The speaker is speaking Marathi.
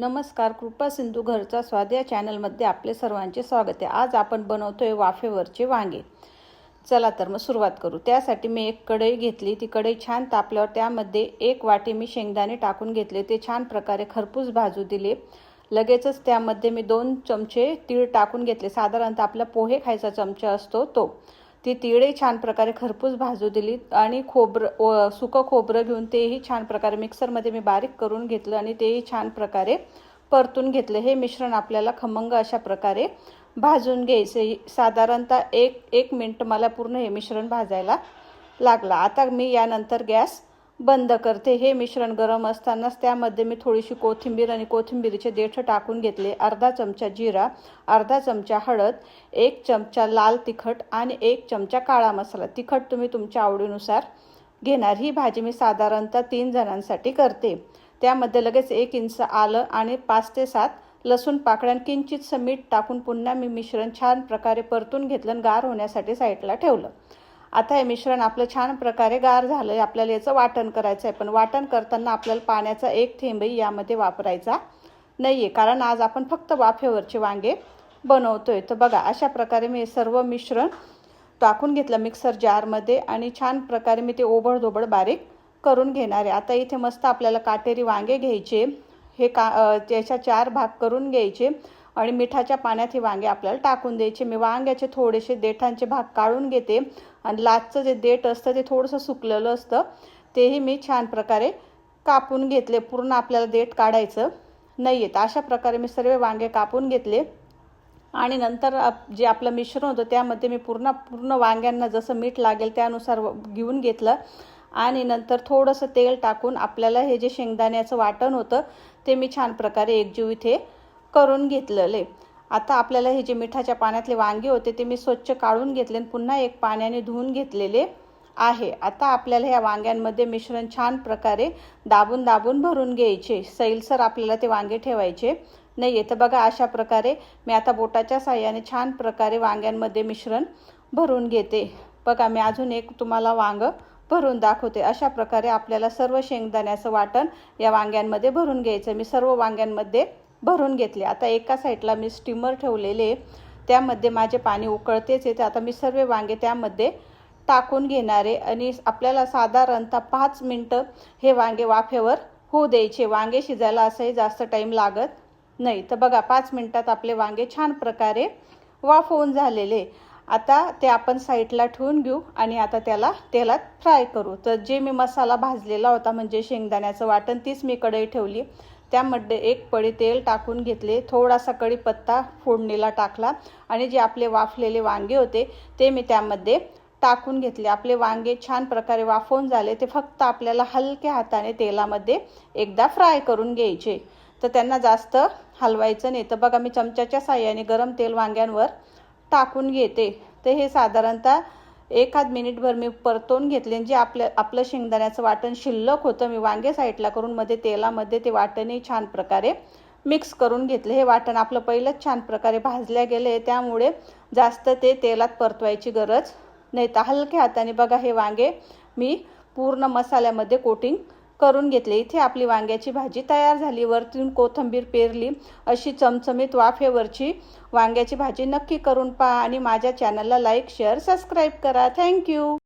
नमस्कार कृपा सिंधू घरचा स्वाद या चॅनलमध्ये आपले सर्वांचे स्वागत आहे. आज आपण बनवतोय वाफेवरचे वांगे. चला तर मग सुरुवात करू. त्यासाठी मी एक कढई घेतली. ती कढई छान तापल्यावर त्यामध्ये एक वाटी मी शेंगदाणे टाकून घेतले. ते छान प्रकारे खरपूस भाजू दिले. लगेचच त्यामध्ये मी दोन चमचे तीळ टाकून घेतले. साधारणतः आपला पोहे खायचा चमचा असतो तो. ती तिळही छान प्रकारे खरपूस भाजू दिली आणि खोबरं व सुकं खोबरं घेऊन तेही छान प्रकारे मिक्सरमध्ये मी बारीक करून घेतलं आणि तेही छान प्रकारे परतून घेतलं. हे मिश्रण आपल्याला खमंग अशा प्रकारे भाजून घ्यायचं. साधारणतः एक एक मिनटं मला पूर्ण हे मिश्रण भाजायला लागला. आता मी यानंतर गॅस बंद करते. हे मिश्रण गरम असतानाच त्यामध्ये मी थोडीशी कोथिंबीर आणि कोथिंबीरीचे देठ टाकून घेतले. अर्धा चमचा जिरा अर्धा चमचा हळद एक चमचा लाल तिखट आणि एक चमचा काळा मसाला. तिखट तुम्ही तुमच्या आवडीनुसार घेणार. ही भाजी मी साधारणतः तीन जणांसाठी करते. त्यामध्ये लगेच एक इंच आलं आणि पाच ते सात लसूण पाकळ्यान किंचितसं मीठ टाकून पुन्हा मी मिश्रण छान प्रकारे परतून घेतलं गार होण्यासाठी साईडला ठेवलं. आता हे मिश्रण आपलं छान प्रकारे गार झालं आहे आपल्याला याचं वाटण करायचं आहे. पण वाटण करताना आपल्याला पाण्याचा एक थेंबही यामध्ये वापरायचा नाही आहे कारण आज आपण फक्त वाफेवरचे वांगे बनवतो आहे तर बघा अशा प्रकारे मी सर्व मिश्रण टाकून घेतलं मिक्सर जारमध्ये आणि छान प्रकारे मी ते ओबडधोबड बारीक करून घेणार आहे. आता इथे मस्त आपल्याला काटेरी वांगे घ्यायचे. हे का त्याच्या चार भाग करून घ्यायचे. आणि मिठाच्या पाण्यात हे वांगे आपल्याला टाकून द्यायचे. मी वांग्याचे थोडेसे देठांचे भाग काढून घेते. आणि लाचचं जे देठ असतं ते थोडंसं सुकलेलं असतं. तेही मी छान प्रकारे कापून घेतले. पूर्ण आपल्याला देठ काढायचं नाही येत. अशा प्रकारे मी सर्व वांगे कापून घेतले. आणि नंतर जे आपलं मिश्रण होतं त्यामध्ये मी पूर्ण पूर्ण वांग्यांना जसं मीठ लागेल त्यानुसार घेऊन घेतलं. आणि नंतर थोडंसं तेल टाकून आपल्याला हे जे शेंगदाण्याचं वाटण होतं ते मी छान प्रकारे एकजीव इथे करून घेतलेले. आता आपल्याला हे जे मिठाच्या पाण्यातले वांगे होते ते मी स्वच्छ काढून घेतले आणि पुन्हा एक पाण्याने धुवून घेतलेले आहे. आता आपल्याला ह्या वांग्यांमध्ये मिश्रण छान प्रकारे दाबून दाबून भरून घ्यायचे. सैलसर आपल्याला ते वांगे ठेवायचे नाही आहे तर बघा अशा प्रकारे मी आता बोटाच्या साह्याने छान प्रकारे वांग्यांमध्ये मिश्रण भरून घेते. बघा मी अजून एक तुम्हाला वांगं भरून दाखवते. अशा प्रकारे आपल्याला सर्व शेंगदाण्याचं वाटण या वांग्यांमध्ये भरून घ्यायचं. मी सर्व वांग्यांमध्ये भरून घेतले. आता एका साईडला मी स्टीमर ठेवलेले त्यामध्ये माझे पाणी उकळतेच येते. आता मी सर्व वांगे त्यामध्ये टाकून घेणारे आणि आपल्याला साधारणतः पाच मिनटं हे वांगे वाफेवर होऊ द्यायचे. वांगे शिजायला असंही जास्त टाईम लागत नाही. तर बघा पाच मिनटात आपले वांगे छान प्रकारे वाफवून झालेले आता ते आपण साईडला ठेवून घेऊ आणि आता त्याला तेलात फ्राय करू. तर जे मी मसाला भाजलेला होता म्हणजे शेंगदाण्याचं वाटण तीच मी कढई ठेवली. त्यामध्ये एक पळी तेल टाकून घेतले थोडासा कढीपत्ता फोडणीला टाकला आणि जे आपले वाफलेले वांगे होते ते मी त्यामध्ये टाकून घेतले. आपले वांगे छान प्रकारे वाफवून झाले ते फक्त आपल्याला हलक्या हाताने तेलामध्ये एकदा फ्राय करून घ्यायचे. तर त्यांना जास्त हलवायचं नाही. तर बघा मी चमच्याच्या साह्याने गरम तेल वांग्यांवर टाकून घेते. तर हे साधारणतः एखाद मिनिटभर मी परतवून घेतले जे आपल्या आपलं शेंगदाण्याचं वाटण शिल्लक होतं मी वांगे साईडला करून मध्ये तेलामध्ये ते वाटणही छान प्रकारे मिक्स करून घेतले. हे वाटण आपलं पहिलंच छान प्रकारे भाजल्या गेले त्यामुळे जास्त ते तेलात परतवायची गरज नाही. तर हलक्या हाताने बघा हे वांगे मी पूर्ण मसाल्यामध्ये कोटिंग करून घेतले. इथे आपली वांग्याची भाजी तयार झाली. वरतून कोथंबीर पेरली. अशी चमचमीत वाफेवरची वांग्याची भाजी नक्की करून पहा आणि माझ्या चॅनलला लाईक शेअर सबस्क्राईब करा. Thank you